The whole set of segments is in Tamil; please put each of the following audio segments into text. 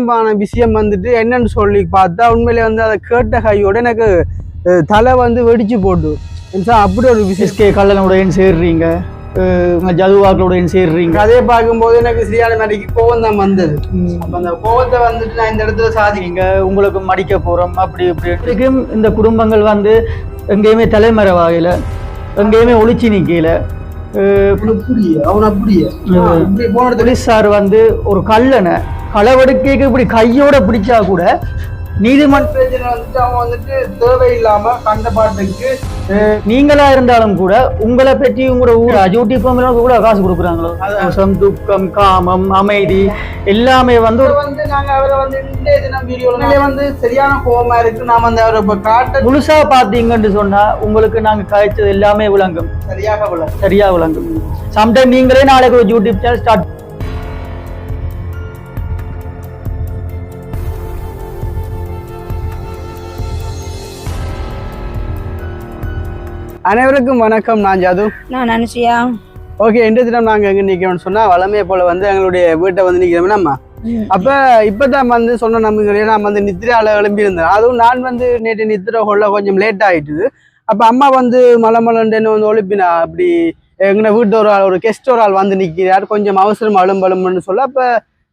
அவசரமான விஷயம் வந்துட்டு என்னன்னு சொல்லி பார்த்தா உண்மையிலே வந்து அதை கேட்ட கையோட எனக்கு தலை வந்து வெடிச்சு போட்டு. என்சா அப்படி ஒரு விஷயம். எஸ்கே கல்லனுடன் சேர்றீங்க ஜதுவாக்களுடன் சேர்றீங்க. கதையை பார்க்கும்போது எனக்கு சரியான மாதிரிக்கு கோவம் தான் வந்தது. அப்ப அந்த கோவத்தை வந்துட்டு நான் இந்த இடத்துல சாதிக்க நீங்க உங்களுக்கு மடிக்க போறோம் அப்படி இப்படி. இந்த குடும்பங்கள் வந்து எங்கேயுமே தலைமறைவாகல எங்கேயுமே ஒளிச்சு இடத்துல போலீஸார் வந்து ஒரு கல்லனை களவெடுக்கைக்கு இப்படி கையோட பிடிச்சா கூட நீதிமன்ற பிரச்சனை வந்துட்டு அவன் வந்துட்டு தேவையில்லாம கண்ட பாட்டுக்கு நீங்களா இருந்தாலும் கூட உங்களை பற்றி உங்களோட ஊர் யூடியூப் கூட காசு கொடுக்குறாங்களோ? சந்தோஷம் துக்கம் காமம் அமைதி எல்லாமே வந்து வந்து நாங்க அவரை வந்து இன்றைய தினம் வீடியோல வந்து சரியான கோவமா இருக்கு. நாம அந்த அவரை இப்ப காட்ட முழுசா பார்த்தீங்கன்னு சொன்னா உங்களுக்கு நாங்க காய்ச்சது எல்லாமே விளங்கும். சரியாக விட சரியா விளங்கும். சம்டைம் நீங்களே நாளைக்கு ஒரு யூடியூப் சேனல் ஸ்டார்ட் அனைவருக்கும் வணக்கம். நான் ஜாது. நான் அனுஷியா. ஓகே இன்றைய தினம் நாங்க எங்க நிக்கிறோம்னு சொன்னா வளமையை போல வந்து எங்களுடைய வீட்டை வந்து நிக்கிறோம் நம்ம அப்ப இப்பதான் வந்து சொன்ன நம்பிக்கை நான் வந்து நித்திரால எழும்பி இருந்தேன் அதுவும் நான் வந்து நேற்று நித்திர கொள்ள கொஞ்சம் லேட் ஆயிட்டுது. அப்ப அம்மா வந்து மலை மலண்டேன்னு வந்து ஒழுப்பினா அப்படி எங்க வீட்டு ஒரு ஆள் ஒரு கெஸ்ட் ஒரு ஆள் வந்து நிக்கிறார். கொஞ்சம் அவசரம் அழும்பழும்புன்னு சொல்ல. அப்ப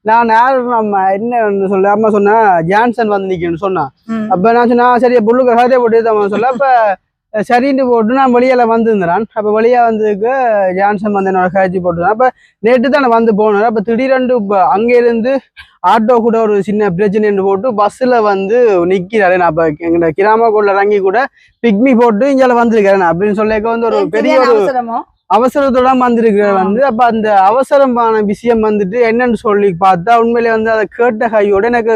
நான் யார் நம்ம என்ன சொல்ல. அம்மா சொன்னா ஜான்சன் வந்து நிக்கணும்னு சொன்னா. அப்ப நான் சொன்னா சரி புல்லுக்கு கதை போட்டு தான் சொல்ல. அப்ப சரின்னு போட்டு நான் வெளியால வந்திருந்தேன். அப்ப வெளியா வந்ததுக்கு ஜான்சன் வந்து என்னோட காய்ச்சி போட்டுதான். அப்ப நேற்று தான் வந்து போனேன் அப்ப திடீரென்று இப்ப அங்க இருந்து ஆட்டோ கூட ஒரு சின்ன பிரச்சனைன்னு போட்டு பஸ்ஸில் வந்து நிற்கிறாரு நான் அப்போ எங்களோட கிராமக்குள்ள இறங்கி கூட பிக்மி போட்டு இங்கே வந்திருக்கிறேன் அப்படின்னு சொல்லிக்க வந்து ஒரு பெரிய ஒரு அவசரத்தோட வந்திருக்கிறார் ஆ. வந்து. அப்ப அந்த அவசரமான விஷயம் வந்துட்டு என்னன்னு சொல்லி பார்த்தா உண்மையிலே வந்து அதை கேட்ட கையோட எனக்கு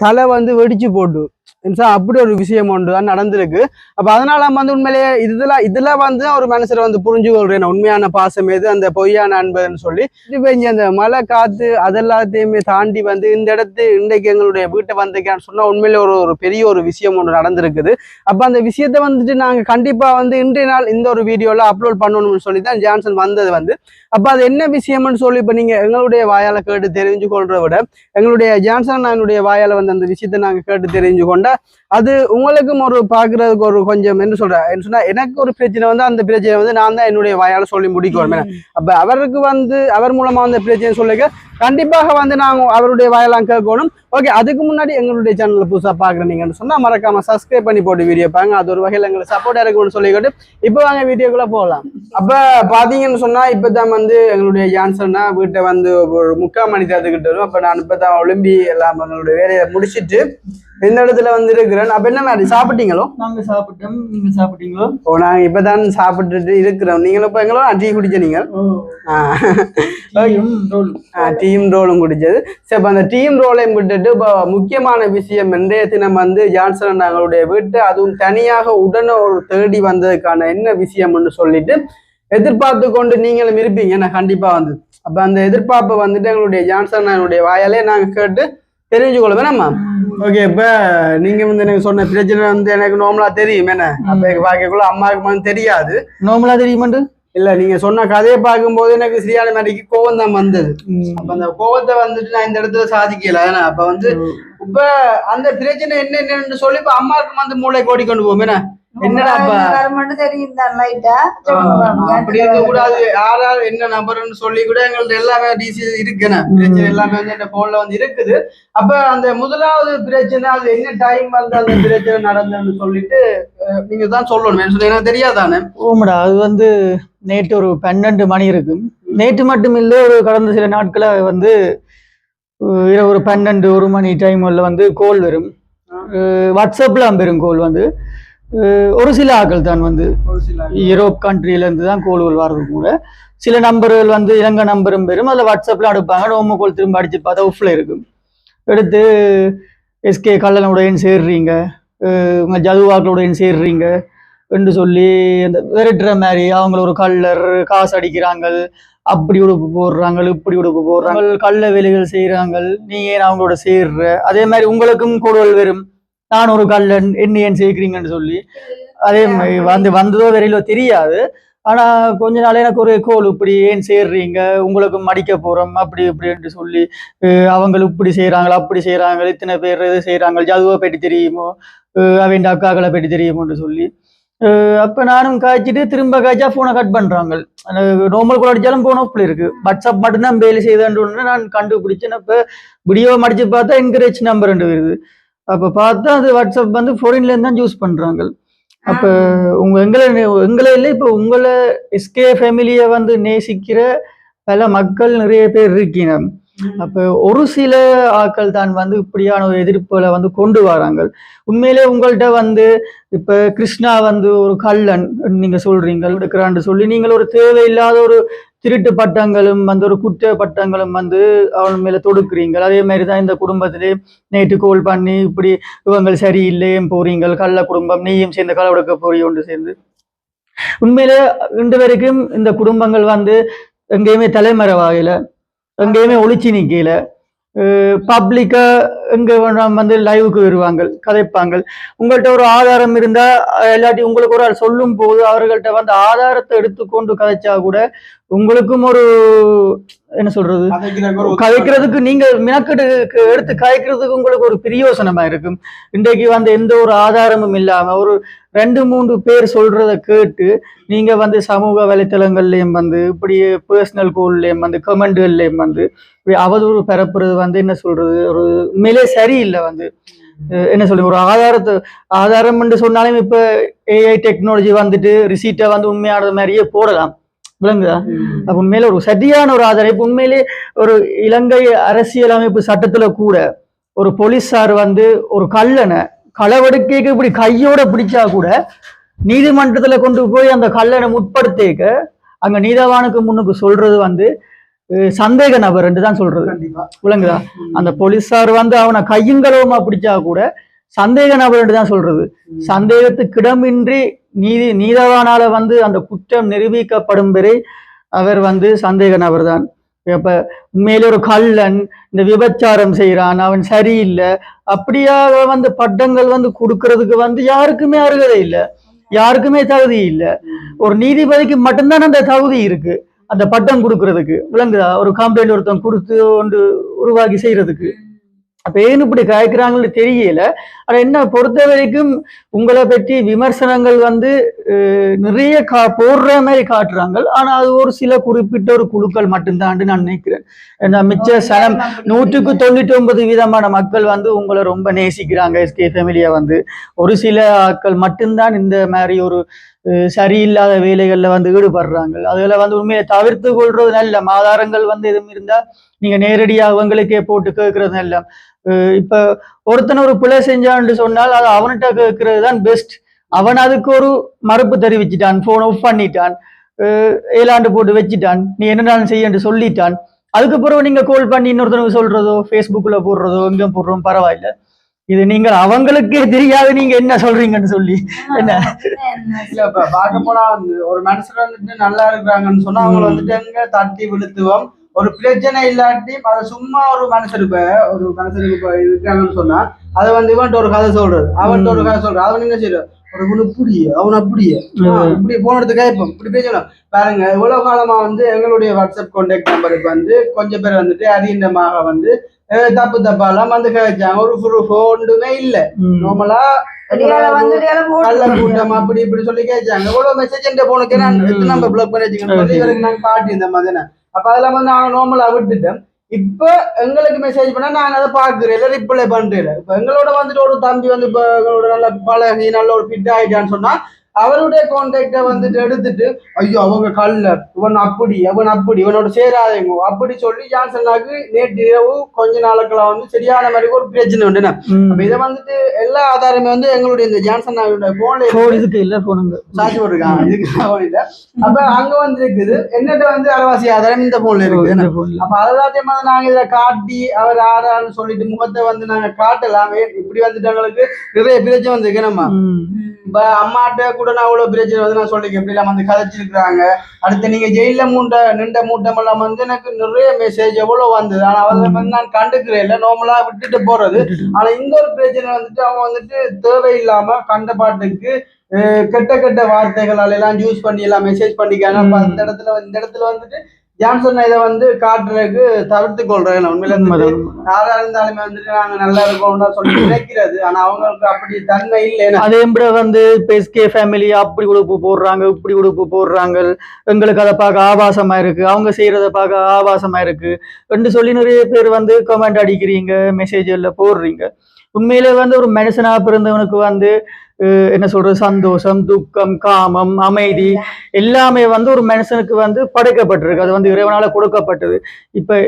தலை வந்து வெடிச்சு போட்டு. என்சா அப்படி ஒரு விஷயம் ஒன்று தான் நடந்திருக்கு. அப்ப அதனால வந்து உண்மையிலேயே இதெல்லாம் இதெல்லாம் வந்து ஒரு மனுஷரை வந்து புரிஞ்சு கொள்றேன். உண்மையான பாசம் எது அந்த பொய்யான அன்புன்னு சொல்லி. இது பெஞ்சு அந்த மழை காத்து அதெல்லாத்தையுமே தாண்டி வந்து இந்த இடத்து இன்றைக்கு எங்களுடைய வீட்டை வந்திருக்கான்னு சொன்னா உண்மையிலே ஒரு ஒரு பெரிய ஒரு விஷயம் ஒன்று நடந்திருக்குது. அப்ப அந்த விஷயத்த வந்துட்டு நாங்க கண்டிப்பா வந்து இன்றைய நாள் இந்த ஒரு வீடியோல அப்லோட் பண்ணணும்னு சொல்லி தான் ஜான்சன் வந்தது வந்து. அப்ப அது என்ன விஷயம்னு சொல்லி இப்ப நீங்க எங்களுடைய வாயால கேட்டு தெரிஞ்சு கொள்றத விட எங்களுடைய ஜான்சன் என்னுடைய வாயால வந்து அந்த விஷயத்த நாங்க கேட்டு தெரிஞ்சு கொண்டா அது உங்களுக்கும் ஒரு பாக்குறதுக்கு ஒரு கொஞ்சம் என்ன சொல்ற என்ன சொன்னா எனக்கு ஒரு பிரச்சனை வந்து அந்த பிரச்சனை வந்து நான் தான் என்னுடைய வாயால சொல்லி முடிக்கணும். அப்ப அவருக்கு வந்து அவர் மூலமா அந்த பிரச்சனை சொல்லிக்க கண்டிப்பாக வந்து நாங்க அவருடைய வாயெல்லாம் கேட்கணும். ஓகே அதுக்கு முன்னாடி எங்களுடைய சேனல்ல புதுசா பாக்குறீங்கன்னு சொன்னா மறக்காம சப்ஸ்கிரைப் பண்ணி போட்டு வீடியோ பாருங்க. அது ஒரு வகையில் எங்களுக்கு சப்போர்ட் இருக்கும்னு சொல்லிக்கிட்டு இப்போ வாங்க வீடியோக்குள்ள போகலாம். அப்ப பாத்தீங்கன்னு சொன்னா இப்பதான் வந்து எங்களுடைய ஜான்சன்னா வீட்டை வந்து ஒரு முக்கால் மணி தேர்த்துக்கிட்டு வரும். அப்ப நான் இப்பதான் ஒலிம்பி எல்லாம் எங்களுடைய வேலையை முடிச்சிட்டு இந்த இடத்துல வந்து இருக்கிறேன் அப்ப என்ன மாதிரி சாப்பிட்டீங்களோ? நாங்க சாப்பிட்டோம். நீங்க சாப்பிட்டீங்களோ? ஓ நாங்க இப்பதான் சாப்பிட்டுட்டு இருக்கிறோம். நீங்களும் இப்ப எங்களும் டீ குடிச்ச நீங்கள் roll. டீம் ரோலும் குடிச்சது சரி இப்போ அந்த டீம் ரோலையும் விட்டுட்டு இப்போ முக்கியமான விஷயம் இன்றைய தினம் வந்து ஜான்சன் நாங்களுடைய வீட்டு அதுவும் தனியாக உடனே ஒரு தேடி வந்ததுக்கான என்ன விஷயம்னு சொல்லிட்டு எதிர்பார்த்து கொண்டு நீங்களும் இருப்பீங்க. நான் கண்டிப்பா வந்து. அப்ப அந்த எதிர்பார்ப்பை வந்துட்டு எங்களுடைய ஜான்சன் என்னுடைய வாயாலே நாங்க கேட்டு தெரிஞ்சு கொள்ளும் வேணாமா ஓகே இப்ப நீங்க வந்து எனக்கு சொன்ன பிரச்சனை வந்து எனக்கு நார்மலா தெரியும். என்ன அப்ப எனக்கு பார்க்கக்குள்ள அம்மாவுக்கு வந்து தெரியாது. நார்மலா தெரியுமாண்டு? இல்ல நீங்க சொன்ன கதையை பார்க்கும்போது எனக்கு சரியான மாதிரிக்கு கோவம் தான் வந்தது அப்ப அந்த கோவத்தை வந்துட்டு நான் இந்த இடத்துல சாதிக்கல. ஏன்னா அப்ப வந்து இப்ப அந்த பிரச்சனை என்ன என்னன்னு சொல்லி இப்ப அம்மாவுக்கு வந்து மூளை கோடி கொண்டு போவோம். என்ன அப்படி இருக்க கூடாது. யாரார் என்ன நபர்னு சொல்லி கூட எங்கள்ட்ட எல்லாமே டிசி பிரச்சனை எல்லாமே வந்து போன்ல வந்து இருக்குது. அப்ப அந்த முதலாவது பிரச்சனை அது என்ன டைம் வந்து அந்த பிரச்சனை நடந்ததுன்னு சொல்லிட்டு நீங்க தான் சொல்லணும். எனக்கு தெரியாதானே? ஓமடா அது வந்து நேற்று ஒரு பன்னெண்டு மணி இருக்கும் நேற்று மட்டும் இல்லை ஒரு கடந்த சில நாட்களா வந்து இரவு ஒரு பன்னெண்டு ஒரு மணி டைம்ல வந்து கோல் வரும். வாட்ஸ்அப்ல பெரும் கோல் வந்து. ஒரு சில ஆட்கள் தான் வந்து யூரோப் கண்ட்ரில இருந்து தான் கோல்கள் வர்றது கூட. சில நம்பர்கள் வந்து இலங்கை நம்பரும் பெறும் அதில் வாட்ஸ்அப்ல அனுப்பாங்க நோம கோல் திரும்ப அடிச்சு பார்த்தா உஃப்ல இருக்கும். எடுத்து எஸ்கே கல்லனுடையன் சேர்றீங்க. அஹ் உங்க ஜதுவாக்களுடையன் சேர்றீங்க என்று சொல்லி அந்த விரட்டுற மாதிரி அவங்கள ஒரு கல்லர் காசு அடிக்கிறாங்க. அப்படி உடுப்பு போடுறாங்க இப்படி உடுப்பு போடுறாங்க. கள்ள வேலைகள் செய்கிறாங்க நீ ஏன் அவங்களோட சேர்ற? அதே மாதிரி உங்களுக்கும் கூடுதல் வரும். நான் ஒரு கல்லன் என்ன ஏன் சேர்க்கிறீங்கன்னு சொல்லி. அதே மாதிரி வந்து வந்ததோ வரையிலோ தெரியாது. ஆனா கொஞ்ச நாள் எனக்கு ஒரு கோல் இப்படி ஏன் சேர்றீங்க? உங்களுக்கு மடிக்க போறோம் அப்படி இப்படின்ட்டு சொல்லி அஹ் அவங்க இப்படி செய்றாங்களா அப்படி செய்றாங்க இத்தனை பேர் இது செய்றாங்க ஜதுவை பற்றி தெரியுமோ அவன் அக்காக்களை பற்றி தெரியுமோன்னு சொல்லி. அப்ப நானும் காய்ச்சிட்டு திரும்ப காய்ச்சா போனை கட் பண்றாங்க. நார்மல் கூட அடிச்சாலும் போன இப்படி இருக்கு. வாட்ஸ்அப் மட்டும்தான் வேலை செய்தான்னு நான் கண்டுபிடிச்சேன். அப்ப வீடியோ மடிச்சு பார்த்தா என்கரேஜ் நம்பர் ரெண்டு வருது. அப்ப பார்த்தா அது வாட்ஸ்அப் வந்து ஃபாரின்ல இருந்து தான் யூஸ் பண்றாங்க. அப்ப உங்க எங்களை எங்களை இல்லை இப்போ உங்களை எஸ்கே ஃபேமிலியை வந்து நேசிக்கிற பல மக்கள் நிறைய பேர் இருக்கீங்க. அப்ப ஒரு சில ஆட்கள் தான் வந்து இப்படியான ஒரு எதிர்ப்புகளை வந்து கொண்டு வராங்க. உண்மையிலே உங்கள்கிட்ட வந்து இப்ப கிருஷ்ணா வந்து ஒரு கள்ளன் நீங்க சொல்றீங்க எடுக்கிறான்னு சொல்லி நீங்கள் ஒரு தேவையில்லாத ஒரு திருட்டு பட்டங்களும் வந்து ஒரு குற்ற பட்டங்களும் வந்து அவன் மேல தொடுக்குறீங்கள் அதே மாதிரி தான் இந்த குடும்பத்திலே நேற்று கோல் பண்ணி இப்படி இவங்க சரியில்லையும் போறீங்க கள்ள குடும்பம் நீயும் சேர்ந்து களை எடுக்க போறீ ஒன்று சேர்ந்து. உண்மையிலே இன்று வரைக்கும் இந்த குடும்பங்கள் வந்து எங்கேயுமே தலைமறைவாகல எங்கேயுமே ஒளிச்சு நிக்கல. பப்ளிக்கா எங்க வந்து லைவுக்கு வருவாங்க கதைப்பாங்க. உங்கள்கிட்ட ஒரு ஆதாரம் இருந்தா எல்லாத்தையும் இல்லாட்டி உங்களுக்கு ஒரு ஆள் சொல்லும் போது அவர்கள்ட்ட வந்து ஆதாரத்தை எடுத்துக்கொண்டு கதைச்சா கூட உங்களுக்கும் ஒரு என்ன சொல்றது? கதைக்கிறதுக்கு நீங்க மினக்கெட்டு எடுத்து கதைக்கிறதுக்கு உங்களுக்கு ஒரு பிரியோசனமா இருக்கும். இன்றைக்கு வந்து எந்த ஒரு ஆதாரமும் இல்லாம ஒரு ரெண்டு மூன்று பேர் சொல்றத கேட்டு நீங்க வந்து சமூக வலைத்தளங்கள்லயும் வந்து இப்படி பர்சனல் கோல்லையும் வந்து கமெண்ட்கள்லயும் வந்து இப்படி அவதூறு பரப்புறது வந்து என்ன சொல்றது? ஒரு உண்மையிலே சரியில்லை வந்து. என்ன சொல்றது? ஒரு ஆதாரத்தை ஆதாரம் என்று சொன்னாலும் இப்ப ஏஐ டெக்னாலஜி வந்துட்டு ரிசீட்டை வந்து உண்மையானது மாதிரியே போடலாம். விளங்குதா? அப்ப உண்மையில ஒரு சரியான ஒரு ஆதாரம். இப்ப உண்மையிலே ஒரு இலங்கை அரசியலமைப்பு சட்டத்துல கூட ஒரு போலீஸார் வந்து ஒரு கள்ளனை களவெடுக்கைக்கு இப்படி கையோட பிடிச்சா கூட நீதிமன்றத்துல கொண்டு போய் அந்த கள்ளனை முற்படுத்திக்க அங்க நீதவானுக்கு முன்னுக்கு சொல்றது வந்து சந்தேக நபர் என்று தான் சொல்றது. விளங்குதா? அந்த போலீஸார் வந்து அவனை கையுங்களவுமா பிடிச்சா கூட சந்தேக நபர் என்று தான் சொல்றது. சந்தேகத்துக்கிடமின்றி நீதி நீதவானால வந்து அந்த குற்றம் நிரூபிக்கப்படும் வரை அவர் வந்து சந்தேக நபர் தான் இப்ப உண்மையிலே ஒரு கள்ளன் இந்த விபச்சாரம் செய்யறான் அவன் சரியில்லை. அப்படியாக வந்து பட்டங்கள் வந்து கொடுக்கறதுக்கு வந்து யாருக்குமே அருகதை இல்லை. யாருக்குமே தகுதி இல்லை. ஒரு நீதிபதிக்கு மட்டும்தான் அந்த தகுதி இருக்கு. அந்த பட்டம் கொடுக்கறதுக்கு. விளங்குதா? ஒரு கம்ப்ளைண்ட் ஒருத்தன் கொடுத்து ஒன்று உருவாக்கி செய்யறதுக்கு. அப்ப ஏன் இப்படி காய்க்கிறாங்கன்னு தெரியல. ஆனா என்ன பொறுத்த வரைக்கும் உங்களை பற்றி விமர்சனங்கள் வந்து நிறைய கா போடுற மாதிரி காட்டுறாங்க ஆனா அது ஒரு சில குறிப்பிட்ட ஒரு குழுக்கள் மட்டும்தான் நான் நினைக்கிறேன். மிச்ச சனம் நூற்றுக்கு தொண்ணூற்றி ஒன்பது விதமான மக்கள் வந்து உங்களை ரொம்ப நேசிக்கிறாங்க. எஸ்கே ஃபேமிலியை வந்து ஒரு சில ஆட்கள் மட்டும்தான் இந்த மாதிரி ஒரு சரியில்லாத வேலைகளில் வந்து ஈடுபடுறாங்க. அதில் வந்து உண்மையை தவிர்த்து கொள்றது நல்ல ஆதாரங்கள் வந்து எதுவும் இருந்தால் நீங்கள் நேரடியாக அவங்களுக்கே போட்டு கேட்கறது நல்ல. இப்போ ஒருத்தன் ஒரு பிழை செஞ்சான்னு சொன்னால் அது அவன்கிட்ட கேட்கறது தான் பெஸ்ட் அவன் அதுக்கு ஒரு மறுப்பு தெரிவிச்சிட்டான் ஃபோன் ஆஃப் பண்ணிட்டான் ஏலாண்டு போட்டு வச்சுட்டான் நீ என்னடாலும் செய்யன்னு சொல்லிட்டான். அதுக்கப்புறம் நீங்கள் கால் பண்ணி இன்னொருத்தனுக்கு சொல்கிறதோ ஃபேஸ்புக்கில் போடுறதோ எங்கே போடுறோம் பரவாயில்ல. இது நீங்கள் அவங்களுக்கே தெரியாது நீங்க என்ன சொல்றீங்கன்னு சொல்லி. என்ன? இல்ல இப்ப பார்க்க போனா வந்து ஒரு மனுஷர் வந்துட்டு நல்லா இருக்கிறாங்கன்னு சொன்னா அவங்க வந்துட்டு எங்க தட்டி விழுத்துவோம்? ஒரு பிரச்சனை இல்லாட்டி அதை சும்மா ஒரு மனுஷர் இப்ப ஒரு மனுஷனுக்கு இப்ப இருக்காங்கன்னு சொன்னா அதை வந்து இவன்ட்டு ஒரு கதை சொல்றது. அவன்கிட்ட ஒரு கதை சொல்றது. அவன் என்ன செய்யறது ஒரு இவனு இப்படி அவன் அப்படியே. இப்படி போன இடத்துக்கு கேட்போம் இப்படி பேசணும் பாருங்க இவ்வளவு காலமா வந்து எங்களுடைய வாட்ஸ்அப் கான்டாக்ட் நம்பருக்கு வந்து கொஞ்சம் பேர் வந்துட்டு அதிகமாக வந்து தப்பு தப்பாலாம் வந்து கேச்சாங்க ஒரு ப்ரூஃப் ஒன்றுமே இல்ல. நார்மலா நல்ல கூட்டம் அப்படி இப்படி சொல்லி கேட்சாங்க எவ்வளவு மெசேஜ் என்ற போனுக்கு நான் ம். எத்தனை நம்பர் பிளாக் பண்ணி வச்சுக்கணும் சொல்லி இவருக்கு நாங்க காட்டி இந்த மாதிரி அப்ப அதெல்லாம் வந்து நாங்க நார்மலா விட்டுட்டோம் இப்ப எங்களுக்கு மெசேஜ் பண்ணா நாங்க அதை பாக்குறேன் ரிப்ளை பண்றேன் இப்ப எங்களோட வந்துட்டு ஒரு தம்பி வந்து இப்ப எங்களோட நல்ல பழகி நல்ல ஒரு ஃபிட் ஆயிட்டான்னு சொன்னா அவருடைய கான்டாக்ட வந்துட்டு எடுத்துட்டு ஐயோ அவங்க கல்லர் இவன் அப்படி அவன் அப்படி இவனோட சேராதவங்க அப்படி சொல்லி ஜான்சனாக்கு நேற்று இரவு கொஞ்ச நாளுக்கெல்லாம் வந்து சரியான மாதிரி ஒரு பிரச்சனை உண்டு ம். அப்ப இதை வந்துட்டு எல்லா ஆதாரமே வந்து எங்களுடைய இந்த ஜான்சன் போன்ல phone இதுக்கு இல்ல போனுங்க சாட்சி போட்டிருக்காங்க. இதுக்கு இல்ல. அப்ப அங்க வந்து இருக்குது என்னட்ட வந்து அரவாசி ஆதாரம் இந்த போன்ல இருக்குது. அப்ப அதெல்லாத்தையும் வந்து நாங்க இதை காட்டி அவர் ஆறான்னு சொல்லிட்டு முகத்தை வந்து நாங்க காட்டலாம். இப்படி வந்துட்டு எங்களுக்கு நிறைய பிரச்சனை வந்திருக்கு நம்ம. இப்ப அம்மாட்ட கூட நான் அவ்வளவு பிரச்சனை வந்து நான் சொல்லிக்க எப்படி எல்லாம் வந்து கதைச்சிருக்கிறாங்க. அடுத்து நீங்க ஜெயில மூட்டை நின்ற மூட்டம் எல்லாம் வந்து எனக்கு நிறைய மெசேஜ் எவ்வளவு வந்தது. ஆனா அதை வந்து நான் கண்டுக்கிறேன் இல்ல. நார்மலா விட்டுட்டு போறது. ஆனா இந்த ஒரு பிரச்சனை வந்துட்டு அவங்க வந்துட்டு தேவையில்லாம கண்ட பாட்டுக்கு கெட்ட கெட்ட வார்த்தைகளால எல்லாம் யூஸ் பண்ணி எல்லாம் மெசேஜ் பண்ணிக்காங்க அந்த இடத்துல இந்த இடத்துல வந்துட்டு ஜான்சன் இதை வந்து காட்டுறதுக்கு தவிர்த்து கொள்றேன். உண்மையில. யாரா இருந்தாலுமே வந்துட்டு நாங்க நல்லா இருக்கோம்னு சொல்லி நினைக்கிறது. ஆனா அவங்களுக்கு அப்படி தன்மை இல்லை. அதே வந்து இப்போ எஸ்கே ஃபேமிலி அப்படி உடுப்பு போடுறாங்க இப்படி உடுப்பு போடுறாங்க. எங்களுக்கு அதை பார்க்க ஆபாசமா இருக்கு. அவங்க செய்யறத பார்க்க ஆபாசமா இருக்கு. என்று சொல்லி நிறைய பேர் வந்து கமெண்ட் அடிக்கிறீங்க மெசேஜ்ல போடுறீங்க. உண்மையிலே வந்து ஒரு மனுஷனா பிறந்தவனுக்கு வந்து என்ன சொல்றது சந்தோஷம் துக்கம் காமம் அமைதி எல்லாமே வந்து ஒரு மனுஷனுக்கு வந்து படைக்கப்பட்டிருக்கு. அது வந்து இறைவனால கொடுக்கப்பட்டது. இப்ப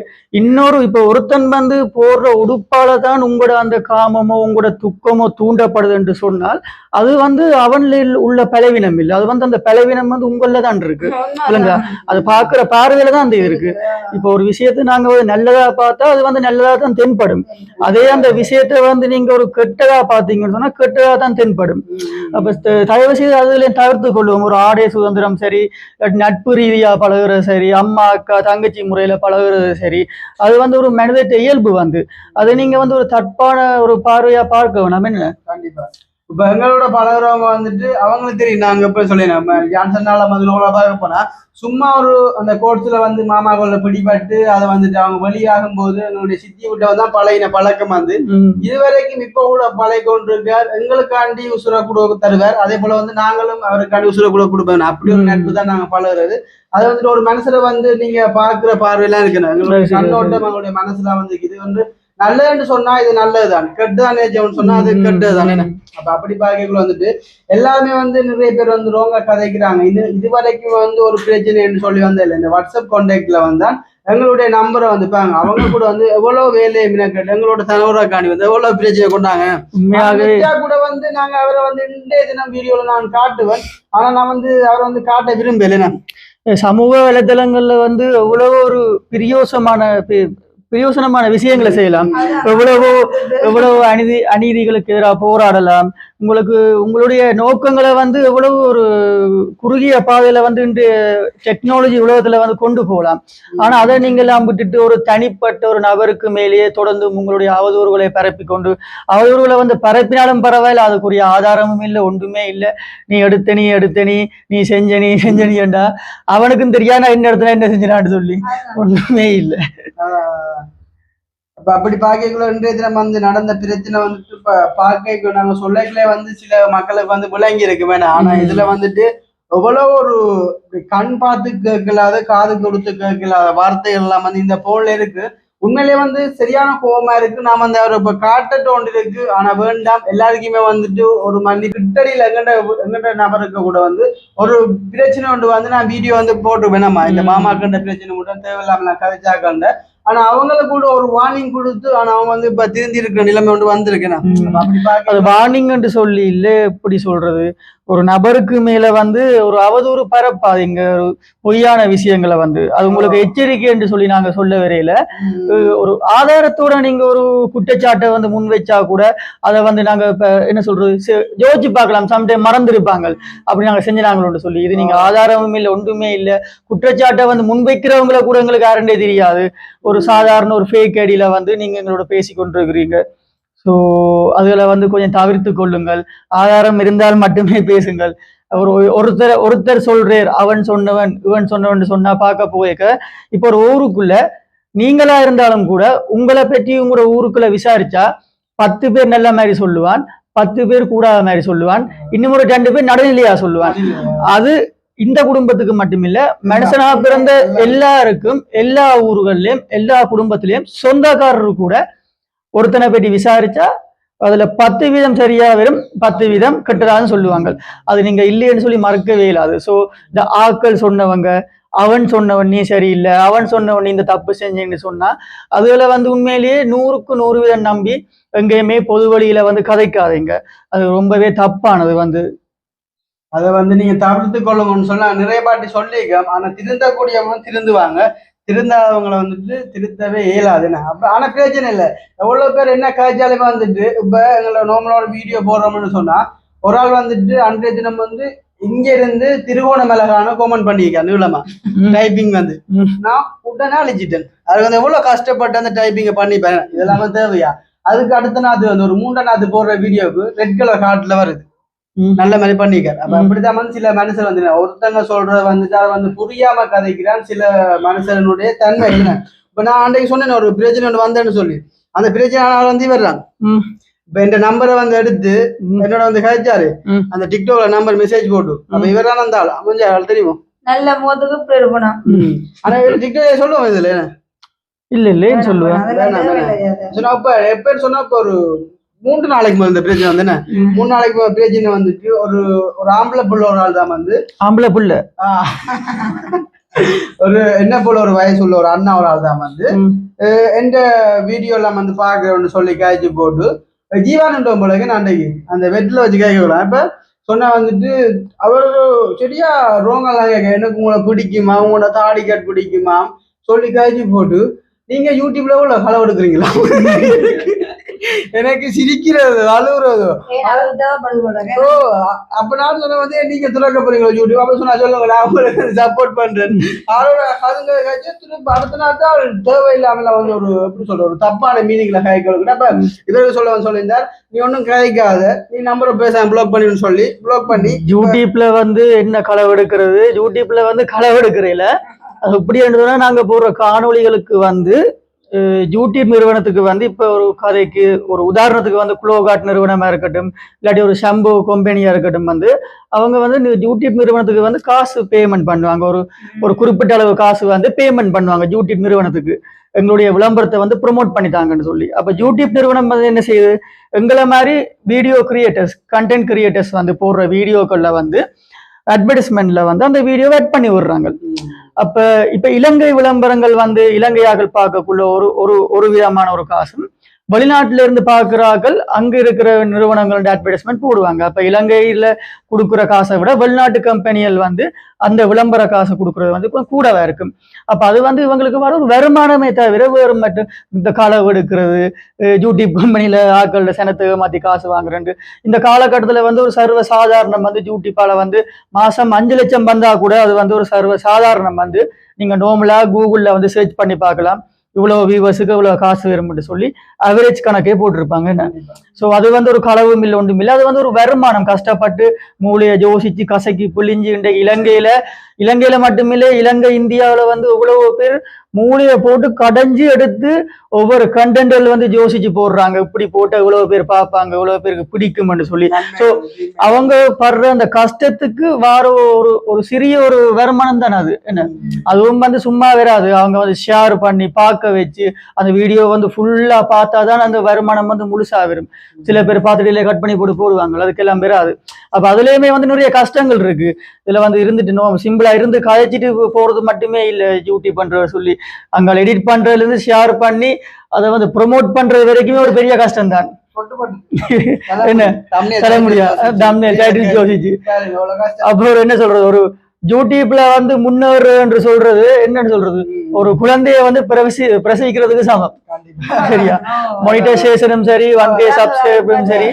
இன்னொரு இப்ப ஒருத்தன் வந்து போடுற உடுப்பால தான் உங்களோட அந்த காமமோ உங்களோட துக்கமோ தூண்டப்படுது என்று சொன்னால் அது வந்து அவனில் உள்ள பலவீனம் இல்லை. அது வந்து அந்த பலவீனம் வந்து உங்கள தான் இருக்கு. இல்லைங்களா? அது பார்க்குற பார்வையில தான் அந்த இருக்கு. இப்போ ஒரு விஷயத்தை நாங்க ஒரு நல்லதா பார்த்தா அது வந்து நல்லதா தான் தென்படும். அதே அந்த விஷயத்தை வந்து நீங்க ஒரு கெட்டதா பார்த்தீங்கன்னு சொன்னா கெட்டதா தான் தென்படும். அப்ப தயவு செய்து அதுல தவிர்த்து கொள்வோம் ஒரு ஆடை சுதந்திரம் சரி நட்பு ரீதியா பழகுறது சரி அம்மா அக்கா தங்கச்சி முறையில பழகுறது சரி அது வந்து ஒரு மனித இயல்பு வந்து. அதை நீங்க வந்து ஒரு தற்பான ஒரு பார்வையா பார்க்க வேணாம் என்ன? கண்டிப்பா. இப்ப எங்களோட பழகுறவங்க வந்துட்டு அவங்களுக்கு தெரியும். நாங்க இப்ப சொல்லி நம்ம ஜான்சன்னால முதல்ல பார்க்க போனா சும்மா ஒரு அந்த கோர்ஸ்ல வந்து மாமாக்குள்ள பிடிபட்டு அதை வந்துட்டு அவங்க வெளியாகும் போது எங்களுடைய சித்தி விட்ட தான் பழகின பழக்கம் வந்து. இதுவரைக்கும் இப்ப கூட பழகி கொண்டிருக்கார் எங்களுக்காண்டி உசுர கூட தருவார். அதே போல வந்து நாங்களும் அவருக்காண்டி உசுர கூட கொடுப்போம். அப்படி ஒரு. நட்பு தான் நாங்க பழகுறது. அது வந்துட்டு ஒரு மனசுல வந்து நீங்க பாக்குற பார்வையெல்லாம் இருக்கணும். எங்களுடைய கண்ணோட்டம் எங்களுடைய மனசுல வந்து இது வந்து நல்லதுன்னு சொன்னா இது நல்லதுதான். கெட்டுதான் நேச்சவன் சொன்னா அது ம். கெட்டதுதான். என்ன அப்ப அப்படி பார்க்கக்குள்ள வந்துட்டு எல்லாமே வந்து நிறைய பேர் வந்து ரோங்க கதைக்கிறாங்க. இது இது வரைக்கும் வந்து ஒரு பிரச்சனைன்னு சொல்லி வந்தது இல்லை. இந்த வாட்ஸ்அப் கான்டாக்ட்ல வந்தா எங்களுடைய நம்பரை வந்து பாருங்க. அவங்க கூட வந்து எவ்வளவு வேலையை மினக்கட்டு எங்களோட தலைவரா காணி வந்து எவ்வளவு பிரச்சனை கொண்டாங்க. கூட வந்து நாங்க அவரை வந்து இன்றைய தினம் வீடியோல நான் காட்டுவேன். ஆனா நான் வந்து அவரை வந்து காட்ட விரும்பல. நான் சமூக வலைதளங்கள்ல வந்து எவ்வளவோ ஒரு பிரியோசமான பிரயோசனமான விஷயங்களை செய்யலாம். எவ்வளவோ எவ்வளவு அநீதி அநீதிகளுக்கு எதிராக போராடலாம். உங்களுக்கு உங்களுடைய நோக்கங்களை வந்து எவ்வளவு ஒரு குறுகிய பாதையில வந்து இன்று டெக்னாலஜி உலகத்துல வந்து கொண்டு போகலாம். ஆனா அதை நீங்க எல்லாம் விட்டுட்டு ஒரு தனிப்பட்ட ஒரு நபருக்கு மேலேயே தொடர்ந்து உங்களுடைய அவதூறுகளை பரப்பி கொண்டு அவதூறுகளை வந்து பரப்பினாலும் பரவாயில்ல அதுக்குரிய ஆதாரமும் இல்லை ஒன்றுமே இல்லை. நீ எடுத்த நீ எடுத்த நீ நீ செஞ்ச நீ செஞ்ச நீ என்றா அவனுக்கும் தெரியாது நான் என்ன இடத்துல என்ன செஞ்சினான்னு சொல்லி. ஒண்ணுமே இல்லை. அப்ப அப்படி பார்க்கக்குள்ள இன்றைய தினம் வந்து நடந்த பிரச்சனை வந்துட்டு இப்ப பார்க்க நாங்க சொல்லக்குள்ளே வந்து சில மக்களுக்கு வந்து விளங்கி இருக்கு வேணாம் ஆனா ம். இதுல வந்துட்டு எவ்வளவு ஒரு கண் பார்த்து கேட்கலாத காது கொடுத்து கேட்கலாத வார்த்தைகள் எல்லாம் வந்து இந்த போன்ல இருக்கு. உண்மையிலேயே வந்து சரியான கோவமா இருக்கு. நாம அந்த அவரை இப்ப காட்டட்டு ஒன்று இருக்கு. ஆனா வேண்டாம். எல்லாருக்குமே வந்துட்டு ஒரு மணி கிட்டடியில எங்கண்ட எங்கண்ட நபருக்கு கூட வந்து ஒரு பிரச்சனை ஒன்று வந்து நான் வீடியோ வந்து போட்டு வேணாமா இந்த ம். மாமாக்கண்ட பிரச்சனை மட்டும் தேவையில்லாம நான் கதைச்சாக்கண்ட ஆனா அவங்களுக்கு கூட ஒரு வார்னிங் கொடுத்து ஆனா அவங்க வந்து இப்ப திருந்தி இருக்கிற நிலைமை ஒன்று வந்திருக்கேன் அது வார்னிங் சொல்லி இல்ல எப்படி சொல்றது? ஒரு நபருக்கு மேல வந்து ஒரு அவதூறு பரப்பாதீங்க ஒரு பொய்யான விஷயங்களை வந்து. அது உங்களுக்கு எச்சரிக்கை என்று சொல்லி நாங்க சொல்ல வரையில ஒரு ஆதாரத்தோட நீங்க ஒரு குற்றச்சாட்டை வந்து முன் வச்சா கூட அதை வந்து நாங்க இப்ப என்ன சொல்றது யோசிச்சு பார்க்கலாம். சம்டைம் மறந்துருப்பாங்க அப்படி நாங்க செஞ்சினாங்களோன்னு சொல்லி. இது நீங்க ஆதாரமும் இல்லை ஒன்றுமே இல்லை. குற்றச்சாட்டை வந்து முன்வைக்கிறவங்கள கூட எங்களுக்கு யாருன்னே தெரியாது. ஒரு சாதாரண ஒரு ஃபேக் ஐடியில வந்து நீங்க எங்களோட பேசி கொண்டிருக்கிறீங்க. ஸோ அதுல வந்து கொஞ்சம் தவிர்த்து கொள்ளுங்கள். ஆதாரம் இருந்தால் மட்டுமே பேசுங்கள். ஒரு ஒருத்தர் ஒருத்தர் சொல்றேர் அவன் சொன்னவன் இவன் சொன்னவன் சொன்னா பார்க்க போயிருக்க. இப்போ ஒரு ஊருக்குள்ள நீங்களா இருந்தாலும் கூட உங்களை பற்றி உங்களோட ஊருக்குள்ள விசாரிச்சா பத்து பேர் நல்ல மாதிரி சொல்லுவான் பத்து பேர் கூடாத மாதிரி சொல்லுவான் இன்னும் ஒரு ரெண்டு பேர் நடுநிலையா சொல்லுவான். அது இந்த குடும்பத்துக்கு மட்டுமில்ல மனுஷனா பிறந்த எல்லாருக்கும் எல்லா ஊர்கள்லயும் எல்லா குடும்பத்திலயும் சொந்தக்காரரு கூட ஒருத்தனை பற்றி விசாரிச்சா அதுல பத்து வீதம் சரியா வரும் பத்து வீதம் கெட்டதான்னு சொல்லுவாங்க. அது நீங்க இல்லைன்னு சொல்லி மறக்கவே இல்லாது சோ இந்த ஆக்கள் சொன்னவங்க அவன் சொன்னவன் நீ சரியில்லை அவன் சொன்னவன் நீ இந்த தப்பு செஞ்சேன்னு சொன்னா அதுல வந்து உண்மையிலேயே நூறுக்கு நூறு வீதம் நம்பி எங்கேயுமே பொது வழியில வந்து கதைக்காதீங்க. அது ரொம்பவே தப்பானது வந்து. அதை வந்து நீங்க தவிர்த்து கொள்ளுங்கன்னு சொன்னா நிறைய பாட்டி சொல்லியிருக்கேன். ஆனா திருந்தக்கூடியவங்க திருந்துவாங்க. திருந்தாதவங்களை வந்துட்டு திருத்தவே இயலாதுன்னு. அப்ப ஆனா பிரச்சனை இல்லை. எவ்வளவு பேர் என்ன காய்ச்சாலுமே வந்துட்டு இப்ப எங்களை நார்மலா ஒரு வீடியோ போடுறோம்னு சொன்னா ஒரு ஆள் வந்துட்டு அன்றைய தினம் வந்து இங்க இருந்து திருவோணமலகான கோமன் பண்ணியிருக்காரு நீளமா. டைப்பிங் வந்து. நான் உடனே அழிச்சிட்டேன். அது வந்து எவ்வளவு கஷ்டப்பட்டு அந்த டைப்பிங்கை பண்ணிப்பேன்? இதெல்லாம் தேவையா? அதுக்கு அடுத்த நாத்து வந்து ஒரு மூன்றாம் நாத்து போடுற வீடியோவுக்கு ரெட் கலர் ஹார்ட்ல வருது. நல்ல மாதிரி பண்ணிருக்காரு அப்ப. அப்படிதான் வந்து சில மனுஷர் வந்து ஒருத்தங்க சொல்ற வந்துட்டு அதை வந்து புரியாம கதைக்கிறான் சில மனுஷனுடைய தன்மை என்ன? இப்ப நான் அன்றைக்கு சொன்னேன் ஒரு பிரச்சனை ஒன்று வந்தேன்னு சொல்லி. அந்த பிரச்சனை வந்து வர்றான் ம். இப்ப இந்த நம்பரை வந்து எடுத்து. என்னோட வந்து கழிச்சாரு. அந்த டிக்டாக்ல நம்பர் மெசேஜ் போட்டு. அப்ப இவர் தான் அந்த ஆள். அமைஞ்ச ஆள் தெரியுமா? நல்ல முகத்துக்கு இப்படி இருக்கணும் ஆனா இவர் டிக்டாக் சொல்லுவோம் இதுல என்ன? இல்ல இல்லைன்னு சொல்லுவேன். சொன்னா அப்ப எப்பன்னு சொன்னா இப்ப ஒரு மூன்று நாளைக்கு முதல்ல இந்த பிரச்சனை வந்து. மூணு நாளைக்கு பிரச்சனை வந்துட்டு ஒரு ஒரு ஆம்பளை புள்ள ஒரு ஆள் தான் வந்து. ஆம்பளை புள்ள. ஒரு என்ன போல ஒரு வயசு உள்ள ஒரு அண்ணா ஒரு ஆள் தான் வந்து. எந்த வீடியோ எல்லாம் வந்து பாக்குறோம்னு சொல்லி காய்ச்சி போட்டு ஜீவானந்தம் போலக்கு நான் அன்றைக்கு அந்த வெட்டில வச்சு கேட்கலாம். இப்ப சொன்னா வந்துட்டு அவர் சரியா ரோங்கெல்லாம் கேட்க எனக்கு உங்களை பிடிக்குமா? உங்களோட தாடி கட் பிடிக்குமா? சொல்லி காய்ச்சி போட்டு நீங்க யூடியூப்ல உள்ள களவு எடுக்கிறீங்களா? எனக்கு சிரிக்கிறது அழுகுறது. ஓ அப்ப நான் சொன்ன வந்து நீங்க துறக்க போறீங்களா யூடியூப் அப்ப சொன்னா சொல்லுங்க நான் உங்களுக்கு சப்போர்ட் பண்றேன். அதோட அதுங்க திரும்ப அடுத்த நாள் தான் தேவையில்லாமல வந்து ஒரு எப்படி சொல்ற ஒரு தப்பான மீனிங்ல கழிக்க அப்ப இவருக்கு சொல்ல வந்து சொல்லியிருந்தார் நீ ஒன்றும் கழிக்காத நீ நம்பரை பேச பிளாக் பண்ணின்னு சொல்லி பிளாக் பண்ணி யூடியூப்ல வந்து என்ன களவெடுக்கிறது யூடியூப்ல வந்து களவெடுக்கிறதுல அது எப்படி சொன்னா நாங்க போடுற காணொளிகளுக்கு வந்து யூடியூப் நிறுவனத்துக்கு வந்து இப்போ ஒரு கதைக்கு ஒரு உதாரணத்துக்கு வந்து குளோகாட் நிறுவனமா இருக்கட்டும் இல்லாட்டி ஒரு ஷம்பு கம்பெனியா இருக்கட்டும் வந்து அவங்க வந்து யூடியூப் நிறுவனத்துக்கு வந்து காசு பேமெண்ட் பண்ணுவாங்க. ஒரு ஒரு குறிப்பிட்ட அளவு காசு வந்து பேமெண்ட் பண்ணுவாங்க யூடியூப் நிறுவனத்துக்கு. எங்களுடைய விளம்பரத்தை வந்து ப்ரோமோட் பண்ணித்தாங்கன்னு சொல்லி. அப்போ யூடியூப் நிறுவனம் வந்து என்ன செய்யுது? எங்களை மாதிரி வீடியோ கிரியேட்டர்ஸ் கண்டென்ட் கிரியேட்டர்ஸ் வந்து போடுற வீடியோக்களில் வந்து அட்வர்டைஸ்மெண்ட்ல வந்து அந்த வீடியோவை ஆட் பண்ணி விடுறாங்க. அப்ப இப்ப இலங்கை விளம்பரங்கள் வந்து இலங்கையாக பார்க்கக்குள்ள ஒரு ஒரு ஒரு விதமான ஒரு காசும் வெளிநாட்டில இருந்து பார்க்கிறார்கள். அங்க இருக்கிற நிறுவனங்களோட அட்வர்டைஸ்மெண்ட் போடுவாங்க. அப்ப இலங்கையில கொடுக்குற காசை விட வெளிநாட்டு கம்பெனிகள் வந்து அந்த விளம்பர காசை கொடுக்கறது வந்து கொஞ்சம் கூடவா இருக்கும். அப்ப அது வந்து இவங்களுக்கு வர ஒரு வருமானமே தவிர வேறு மட்டும் இந்த களவு எடுக்கிறது யூடியூப் கம்பெனில ஆட்கள சனத்தை மாத்தி காசு வாங்குறேன்ட்டு. இந்த காலகட்டத்துல வந்து ஒரு சர்வ சாதாரணம் வந்து யூடியூப்பால வந்து மாசம் அஞ்சு லட்சம் வந்தா கூட அது வந்து ஒரு சர்வ சாதாரணம் வந்து நீங்க நோமலா கூகுள்ல வந்து சர்ச் பண்ணி பார்க்கலாம். இவ்வளவு வியூவர்ஸுக்கு இவ்வளவு காசு வரும்னு சொல்லி அவரேஜ் கணக்கே போட்டிருப்பாங்க என்ன? ஸோ அது வந்து ஒரு களவும் இல்லை ஒன்றும் இல்லை. அது வந்து ஒரு வருமானம். கஷ்டப்பட்டு மூளையை யோசிச்சு கசக்கி புளிஞ்சு இன்றைக்கு இலங்கையில இலங்கையில மட்டுமில்லை இலங்கை இந்தியாவுல வந்து இவ்வளவு பேர் மூளையை போட்டு கடைஞ்சி எடுத்து ஒவ்வொரு கண்டென்ட்கள் வந்து யோசிச்சு போடுறாங்க. இப்படி போட்டா இவ்வளவு பேர் பார்ப்பாங்க இவ்வளவு பேருக்கு பிடிக்கும்னு சொல்லி. ஸோ அவங்க படுற அந்த கஷ்டத்துக்கு வார ஒரு ஒரு சிறிய ஒரு வருமானம் தானே அது. என்ன? அதுவும் வந்து சும்மா வராது. அவங்க வந்து ஷேர் பண்ணி பார்க்க வச்சு அந்த வீடியோ வந்து ஃபுல்லா பார்த்தா தான் அந்த வருமானம் வந்து முழுசா வரும். சில பேர் பார்த்துட்டு கட் பண்ணி போட்டு போடுவாங்க அதுக்கெல்லாம் வராது. அப்ப அதுலயுமே வந்து நிறைய கஷ்டங்கள் இருக்கு. இதுல வந்து இருந்துட்டு நோ சிம்பிளா இருந்து கதைச்சிட்டு போறது மட்டுமே இல்லை யூடியூப் பண்ற சொல்லி. அங்க எடிட் பண்றதுல இருந்து ஷேர் பண்ணி அதை வந்து ப்ரோமோட் பண்றது வரைக்குமே ஒரு பெரிய கஷ்டம் தான் என்ன? title யோசிச்சு. அப்புறம் என்ன சொல்றது? ஒரு யூடியூப்ல வந்து முன்னேறு என்று சொல்றது என்னன்னு சொல்றது? ஒரு குழந்தைய வந்து பிரவசி பிரசவிக்கிறதுக்கு சமம். சரியா? மொனிடைசேஷனும் சரி ஒன் கே சப்ஸ்கிரைபரும் சரி.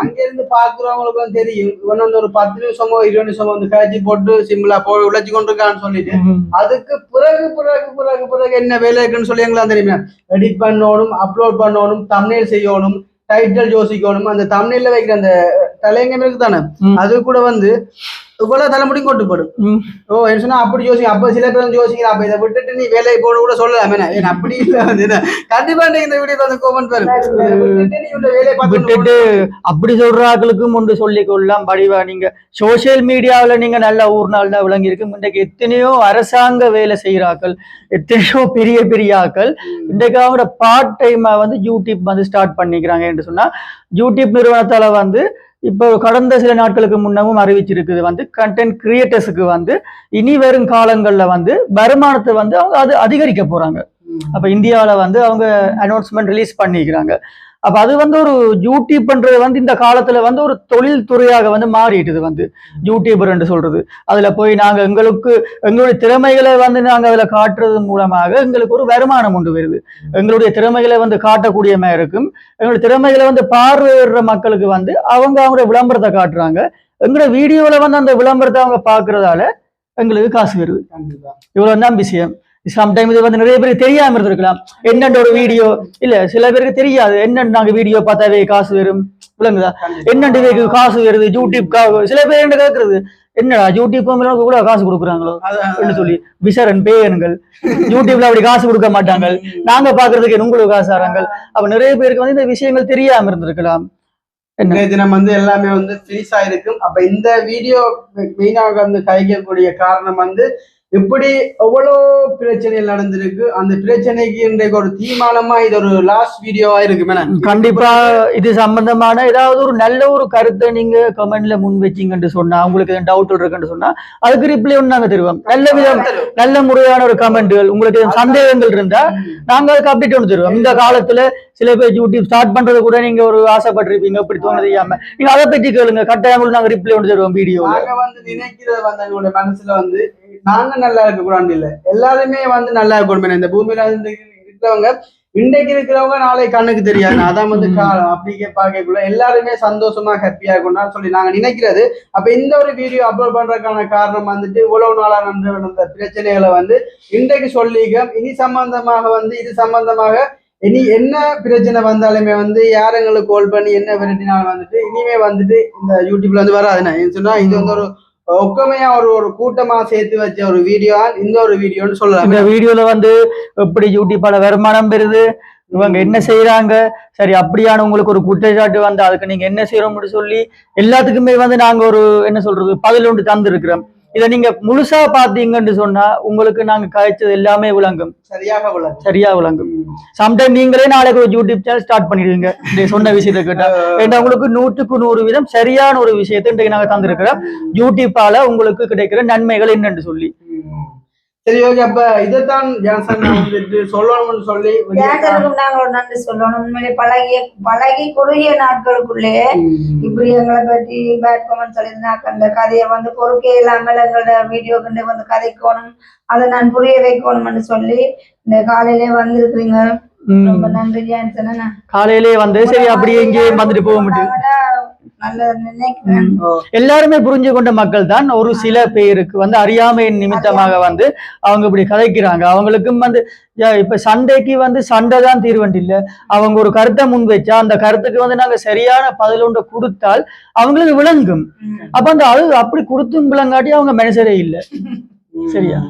அங்க இருந்து பாக்குறவங்களுக்கு தெரியும். இவன் வந்து ஒரு பத்து நிமிஷமோ இருபது நிமிஷமோ வந்து காய்ச்சி போட்டு சிம்பிளா போய் உழைச்சி கொண்டிருக்கான்னு சொல்லிட்டு அதுக்கு பிறகு பிறகு பிறகு பிறகு என்ன வேலை இருக்குன்னு சொல்லி எங்களுக்கு தெரியுமா? எடிட் பண்ணணும் அப்லோட் பண்ணணும் தம்னேல் செய்யணும் டைட்டில் யோசிக்கணும். அந்த தம்னேல்ல வைக்கிற அந்த இருக்கு தானே. அது கூட வந்து இவ்வளவு தலைமுடியும் கொட்டுப்படும். ஓ என்ன சொன்னா அப்படி யோசிக்க அப்ப சில பேர் வந்து யோசிக்கிறேன் அப்ப இதை விட்டுட்டு நீ வேலையை போட கூட சொல்லலாமே ஏன் அப்படி இல்ல வந்து என்ன? கண்டிப்பா நீங்க இந்த வீடியோ வந்து கோமெண்ட் இதை விட்டுட்டு பார்த்து அப்படி சொல்ற ஆட்களுக்கும் ஒன்று சொல்லிக் கொள்ளலாம். படிவா நீங்க சோசியல் மீடியாவுல நீங்க நல்ல ஊர் நாள் தான் விளங்கி இருக்கு இன்றைக்கு எத்தனையோ அரசாங்க வேலை செய்யறாக்கள் எத்தனையோ பெரிய பெரிய ஆக்கள் இன்றைக்கு அவங்களோட பார்ட் டைமா வந்து யூடியூப் வந்து ஸ்டார்ட் பண்ணிக்கிறாங்க என்று சொன்னா யூடியூப் நிறுவனத்தால வந்து இப்போ கடந்த சில நாட்களுக்கு முன்னமும் அறிவிச்சிருக்குது வந்து கண்டென்ட் கிரியேட்டர்ஸுக்கு வந்து இனி வரும் காலங்கள்ல வந்து வருமானத்தை வந்து அவங்க அது அதிகரிக்க போறாங்க. அப்ப இந்தியாவில் வந்து அவங்க அனௌன்ஸ்மெண்ட் ரிலீஸ் பண்ணிக்கிறாங்க. அப்ப அது வந்து ஒரு யூடியூப்ன்றது வந்து இந்த காலத்துல வந்து ஒரு தொழில் துறையாக வந்து மாறிட்டுது வந்து. யூடியூபர் என்று சொல்றது. அதுல போய் நாங்க எங்களுக்கு எங்களுடைய திறமைகளை வந்து நாங்க அதுல காட்டுறது மூலமாக எங்களுக்கு ஒரு வருமானம் உண்டு வருது. எங்களுடைய திறமைகளை வந்து காட்டக்கூடிய மாதிரி இருக்கும். எங்களுடைய திறமைகளை வந்து பார்வையிடுற மக்களுக்கு வந்து அவங்க அவங்களுடைய விளம்பரத்தை காட்டுறாங்க. எங்களுடைய வீடியோல வந்து அந்த விளம்பரத்தை அவங்க பாக்குறதால எங்களுக்கு காசு வருது. கண்டிப்பா. இவ்வளவு தான் விஷயம். சம்டைம் இது வந்து நிறைய பேருக்கு தெரியாம இருந்திருக்கலாம். என்னென்ன ஒரு வீடியோ இல்ல சில பேருக்கு தெரியாது. என்னென்ன நாங்க வீடியோ பார்த்தாவே காசு வரும்? விளங்குதா என்னென்ன காசு வருது? யூடியூப் சில பேர் என்ன கேக்குறது? என்னடா யூடியூப் கூட காசு கொடுக்குறாங்களோ? சொல்லி விசரன் பேயன்கள். யூடியூப்ல அப்படி காசு கொடுக்க மாட்டாங்க. நாங்க பாக்குறதுக்கு உங்களுக்கு காசு ஆறாங்க அப்ப நிறைய பேருக்கு வந்து இந்த விஷயங்கள் தெரியாம இருந்திருக்கலாம். தினம் வந்து எல்லாமே வந்து ஃபினிஷ் ஆயிருக்கும். அப்ப இந்த வீடியோ மெயினாக வந்து கைக்கக்கூடிய காரணம் வந்து இப்படி எவ்வளோ பிரச்சனைகள் நடந்திருக்கு? அந்த பிரச்சனைக்கு இன்றைக்கு ஒரு தீர்மானமா இது ஒரு லாஸ்ட் வீடியோவா இருக்கு கண்டிப்பா இது சம்பந்தமான ஏதாவது ஒரு நல்ல ஒரு கருத்தை நீங்க கமெண்ட்ல முன் வச்சீங்கன்னு சொன்னா உங்களுக்கு டவுட் இருக்குன்னு சொன்னா அதுக்கு ரிப்ளை ஒன்று நாங்க தருவோம். நல்ல விதம் நல்ல முறையான ஒரு கமெண்ட்கள் உங்களுக்கு எதுவும் சந்தேகங்கள் இருந்தா நாங்க அதுக்கு அப்டேட் ஒன்று தருவோம். இந்த காலத்துல சில பேர் யூடியூப் ஸ்டார்ட் பண்றது கூட நீங்க ஒரு ஆசைப்பட்டிருப்பீங்க இப்படி தோணுது செய்யாம நீங்க அதை பற்றி கேளுங்க. கட்டாயம் உங்களுக்கு நாங்க ரிப்ளை ஒன்று தருவோம் வீடியோ வந்து நினைக்கிறது வந்து மனசுல வந்து நாங்க நல்லா இருக்க கூடாது இல்ல. எல்லாருமே வந்து நல்லா இருக்கணும். இந்த பூமியில இருக்கிறவங்க இன்றைக்கு இருக்கிறவங்க நாளை கண்ணுக்கு தெரியாது. அதான் வந்து காலம் அப்படி பார்க்கக்குள்ள எல்லாருமே சந்தோஷமா ஹாப்பியா இருக்கணும்னு சொல்லி நாங்க நினைக்கிறது. அப்ப இந்த ஒரு வீடியோ அப்லோட் பண்றதுக்கான காரணம் வந்துட்டு இவ்வளவு நாளா நடந்து நடந்த பிரச்சனைகளை வந்து இன்றைக்கு சொல்லிக்க இனி சம்பந்தமாக வந்து இது சம்பந்தமாக இனி என்ன பிரச்சனை வந்தாலுமே வந்து யார் எங்களுக்கு கால் பண்ணி என்ன விரட்டினாலும் வந்துட்டு இனிமே வந்துட்டு இந்த யூடியூப்ல வந்து வராதுண்ணா சொன்னா இது வந்து ஒரு ஒக்கமையா ஒரு ஒரு கூட்டமா சேர்த்து வச்ச ஒரு வீடியோ இந்த ஒரு வீடியோன்னு சொல்லலாம். இந்த வீடியோல வந்து எப்படி யூடியூப்பால வருமானம் பெறுது. இவங்க என்ன செய்யறாங்க சரி அப்படியான உங்களுக்கு ஒரு குற்றச்சாட்டு வந்து அதுக்கு நீங்க என்ன செய்யறோம்னு சொல்லி எல்லாத்துக்குமே வந்து நாங்க ஒரு என்ன சொல்றது பதில் ஒன்று தந்திருக்கிறோம். இதை நீங்க முழுசா பாத்தீங்கன்னு சொன்னா உங்களுக்கு நாங்க கழிச்சது எல்லாமே விளங்கும். சரியாக உள்ளது சரியா விளங்கும். சம்டைம் நீங்களே நாளைக்கு ஒரு யூடியூப் சேனல் ஸ்டார்ட் பண்ணிடுவீங்க. சொன்ன விஷயத்தை கேட்டா. ஏன்னா உங்களுக்கு நூற்றுக்கு நூறு வீதம் சரியான ஒரு விஷயத்தை இன்றைக்கு நாங்க தந்திருக்கிறோம். யூடியூப்பால உங்களுக்கு கிடைக்கிற நன்மைகள் என்னன்னு சொல்லி. சரி ஓகே அப்ப இதைத்தான் ஜான்சன் நான் வந்துட்டு சொல்லணும்னு சொல்லி ஏஞ்சலுக்கும் நாங்க ஒரு நன்றி சொல்லணும். உண்மையிலே பழகிய பழகி குறுகிய நாட்களுக்குள்ளே இப்படி எங்களை பற்றி பேட் கமெண்ட் சொல்லியிருந்தாக்க அந்த கதையை வந்து பொறுக்கே இல்லாமல் எங்களோட வீடியோ கண்டு வந்து கதைக்கணும். அதை நான் புரிய வைக்கணும்னு சொல்லி இந்த காலையிலே வந்திருக்கிறீங்க. ரொம்ப நன்றி ஜான்சன். காலையிலே வந்து சரி அப்படியே இங்கே வந்துட்டு போக முடியும். எல்லாருமே புரிஞ்சு கொண்ட மக்கள் தான் ஒரு சில பேருக்கு வந்து அறியாமையின் நிமித்தமாக வந்து அவங்க இப்படி கதைக்கிறாங்க. அவங்களுக்கும் வந்து இப்ப சண்டைக்கு வந்து சண்டை தான் தீர்வண்டு இல்ல. அவங்க ஒரு கருத்தை முன் வச்சா அந்த கருத்துக்கு வந்து நாங்க சரியான பதில் ஒன்றை கொடுத்தால் அவங்களுக்கு விளங்கும். அப்ப அந்த அது அப்படி கொடுத்தும் விளங்காட்டி அவங்க மனுஷரே இல்ல. சரியா?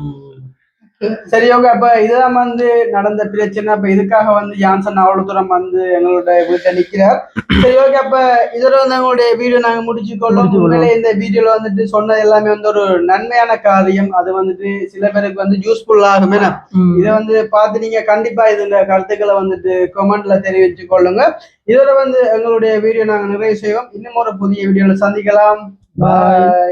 சரி ஓகே அப்ப இதுதான் வந்து நடந்த பிரச்சனை. அப்ப இதுக்காக வந்து ஜான்சன் அவ்வளவு தூரம் வந்து எங்களோட வீட்டை நிக்கிறார் சரி ஓகே அப்ப இதோட வந்து எங்களுடைய வீடியோ நாங்க முடிச்சு கொள்ளோம் முடிச்சுக்கொள்வோம். உண்மையிலே இந்த வீடியோல வந்துட்டு சொன்னது எல்லாமே வந்து ஒரு நன்மையான காரியம். அது வந்துட்டு சில பேருக்கு வந்து யூஸ்ஃபுல் ஆகும். இதை வந்து பார்த்து நீங்க கண்டிப்பா இதுல கருத்துக்களை வந்துட்டு கமெண்ட்ல தெரிவிச்சு கொள்ளுங்க. இதோட வந்து எங்களுடைய வீடியோ நாங்க நிறைவு செய்வோம். இன்னும் ஒரு புதிய வீடியோல சந்திக்கலாம். Bye.